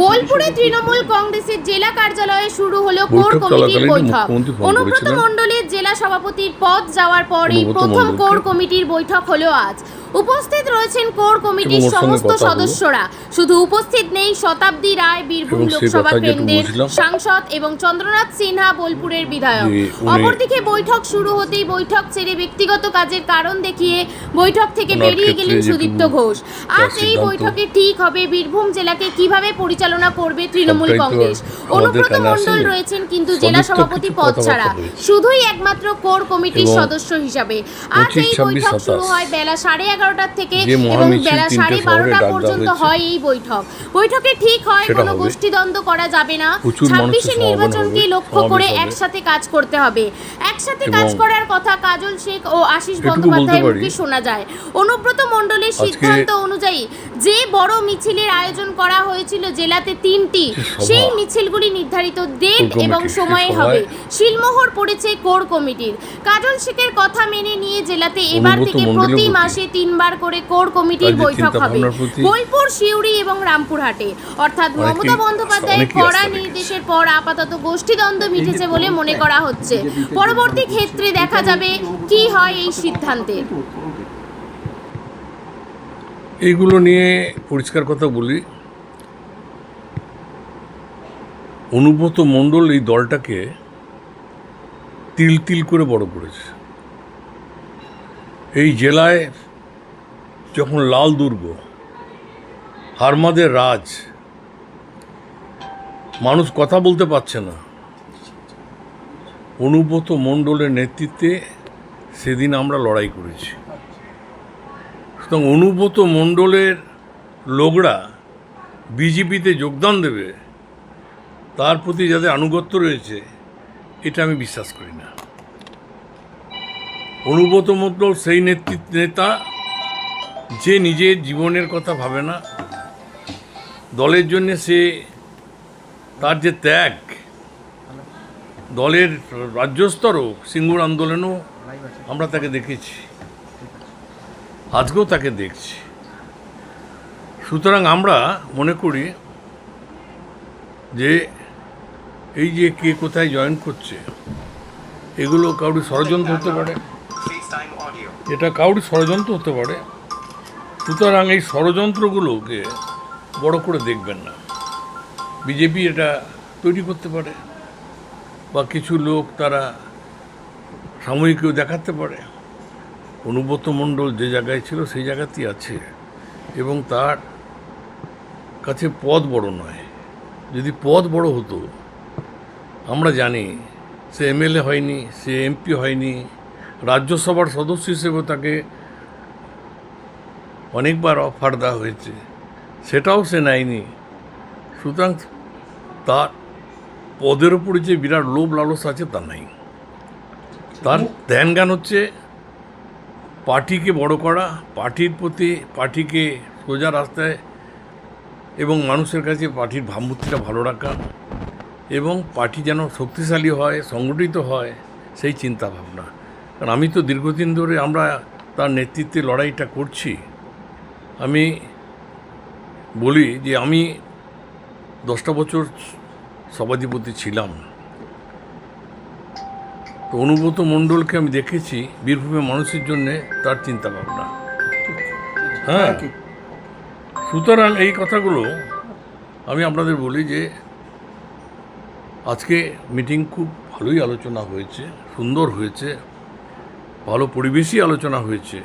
বোলপুরে তৃণমূল কংগ্রেসের জেলা কার্যালয়ে শুরু হলো কোর কমিটির বৈঠক। অনুব্রত মন্ডলের মণ্ডলের জেলা সভাপতির পদ যাওয়ার পর এই প্রথম কোর কমিটির বৈঠক হলো আজ। উপস্থিত রয়েছেন কোর কমিটির সমস্ত সদস্যরা। শুধু উপস্থিত নেই শতাব্দী রায় বীরভূম লোকসভা কেন্দ্রের সাংসদ এবং চন্দ্রনাথ সিনহা বোলপুরের বিধায়ক। অপরদিকে বৈঠক শুরু হতেই বৈঠক ছেড়ে ব্যক্তিগত কাজের কারণ দেখিয়ে বৈঠক থেকে বেরিয়ে গেলেন সুদীপ্ত ঘোষ। আজ এই বৈঠকে ঠিক হবে বীরভূম জেলাকে কীভাবে পরিচালনা করবে তৃণমূল কংগ্রেস? অনুব্রত মণ্ডল রয়েছেন কিন্তু জেলা সভাপতি পদ ছাড়া। শুধুই একমাত্র কোর কমিটির সদস্য হিসাবে। আজ 25, এই বৈঠক শুরু হয় বেলা সাড়ে এগারোটার থেকে এবং বেলা সাড়ে বারোটা পর্যন্ত হয় এই বৈঠক। বৈঠকে ঠিক হয় কোনো গোষ্ঠীদ্বন্দ্ব করা যাবে না। ছাব্বিশে নির্বাচনকে লক্ষ্য করে একসাথে কাজ করতে হবে। একসাথে কাজ করার কথা কাজল শেখ ও আশিস বন্দ্যোপাধ্যায়ের মুখে শোনা যায়। অনুব্রত মণ্ডলের সিদ্ধান্ত অনুযায়ী যে বড় মিছিলের আয়োজন করা হয়েছিল জেলাতে তিনটি সেই মিছিলগুলি নির্ধারিত ডেট এবং সময়ে হবে। শিলমোহর পড়েছে কোর কমিটির। কাজল শেখের কথা মেনে নিয়ে জেলাতে এবার থেকে প্রতি মাসে মাসে তিনবার করে কোর কমিটির বৈঠক হবে। বোলপুর সিউড়ি এবং রামপুরহাটে। অর্থাৎ মমতা বন্দ্যোপাধ্যায়ের কড়া নির্দেশের পর আপাতত গোষ্ঠীদ্বন্দ্ব মিটেছে বলে মনে করা হচ্ছে। পরবর্তী ক্ষেত্রে দেখা যাবে কি হয় এই সিদ্ধান্তের এইগুলো নিয়ে পরিষ্কার কথা বলি। অনুব্রত মণ্ডল এই দলটাকে তিল তিল করে বড় করেছে। এই জেলায় যখন লাল দুর্গ, হারমাদের রাজ, মানুষ কথা বলতে পারছে না। অনুব্রত মণ্ডলের নেতৃত্বে সেদিন আমরা লড়াই করেছি। সুতরাং অনুব্রত মণ্ডলের লোকরা বিজেপিতে যোগদান দেবে, তার প্রতি যাদের আনুগত্য রয়েছে, এটা আমি বিশ্বাস করি না। অনুব্রত মণ্ডল সেই নেতৃত্ব, নেতা যে নিজের জীবনের কথা ভাবে না, দলের জন্য সে তার যে ত্যাগ, দলের রাজ্যস্তরও সিঙ্গুর আন্দোলনও আমরা তাকে দেখেছি, আজকেও তাকে দেখছি। সুতরাং আমরা মনে করি যে এই যে কে কোথায় জয়েন করছে, এগুলো কাউরি ষড়যন্ত্র হতে পারে। এটা কাউরি ষড়যন্ত্র হতে পারে। সুতরাং এই ষড়যন্ত্রগুলোকে বড় করে দেখবেন না। বিজেপি এটা তৈরি করতে পারে বা কিছু লোক তারা সাময়িকও দেখাতে পারে। অনুব্রত মণ্ডল যে জায়গায় ছিল সেই জায়গাতেই আছে এবং তার কাছে পদ বড় নয়। যদি পদ বড় হতো, আমরা জানি সে এমএলএ হয়নি, সে এমপি হয়নি, রাজ্যসভার সদস্য হিসেবে তাকে অনেকবার অফার দেওয়া হয়েছে। সেটাও সে নেয়নি। সুতরাং তার পদের উপরে যে বিরাট লোভ লালস আছে, তা নাই। তার ধ্যান জ্ঞান হচ্ছে পার্টিকে বড় করা, পার্টির প্রতি, পার্টিকে সোজা রাস্তায় এবং মানুষের কাছে পার্টির ভাবমূর্তিটা ভালো রাখা এবং পার্টি যেন শক্তিশালী হয়, সংগঠিত হয়, সেই চিন্তা ভাবনা কারণ আমি তো দীর্ঘদিন ধরে আমরা তার নেতৃত্বে লড়াইটা করছি। আমি বলি যে আমি দশটা বছর সভাধিপতি ছিলাম। তো অনুব্রত মণ্ডলকে আমি দেখেছি বীরভূমের মানুষের জন্যে তার চিন্তা ভাবনা হ্যাঁ সুতরাং এই কথাগুলো আমি আপনাদের বলি যে আজকে মিটিং খুব ভালোই আলোচনা হয়েছে, সুন্দর হয়েছে, ভালো পরিবেশই আলোচনা হয়েছে।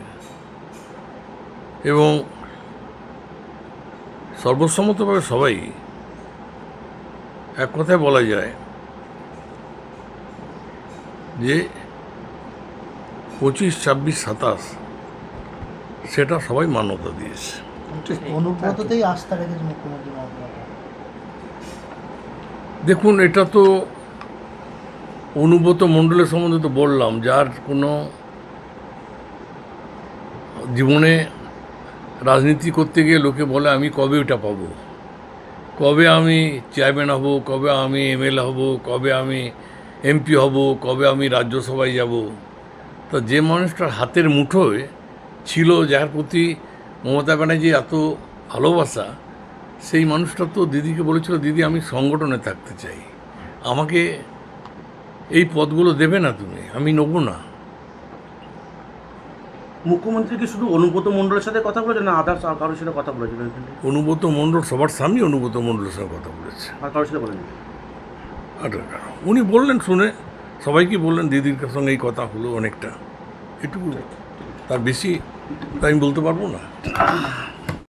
এবং সর্বসম্মতভাবে সবাই এক কথায় বলা যায় যে পঁচিশ ছাব্বিশ সাতাশ সেটা সবাই মান্যতা দিয়েছে। অনুব্রততেই আস্থা রেখেছে মুখ্যমন্ত্রী দেখুন এটা তো অনুব্রত মণ্ডলের সম্বন্ধে তো বললাম যার কোনো জীবনে রাজনীতি করতে গিয়ে লোকে বলে, আমি কবে ওটা পাবো? কবে আমি চেয়ারম্যান হব? কবে আমি এমএলএ হব? কবে আমি এমপি হব? কবে আমি রাজ্যসভায় যাব? তো যে মানুষটার হাতের মুঠোয় ছিল, যার প্রতি মমতা ব্যানার্জি এত ভালোবাসা, সেই মানুষটা তো দিদিকে বলেছিল, দিদি, আমি সংগঠনে থাকতে চাই। আমাকে এই পদগুলো দেবে না তুমি, আমি নেব না। মুখ্যমন্ত্রী কি শুধু অনুব্রত মণ্ডলের সাথে কথা বলেছেন না আদার্স আর কারোর সাথে কথা বলেছেন? অনুব্রত মণ্ডল সবার সামনে অনুব্রত মণ্ডলের সাথে কথা বলেছে। আর কারোর সাথে বলেন? আর উনি বললেন শুনে সবাইকে বললেন দিদির সঙ্গে এই কথা হলো অনেকটা। এটুকু। তার বেশি তাই আমি বলতে পারব না?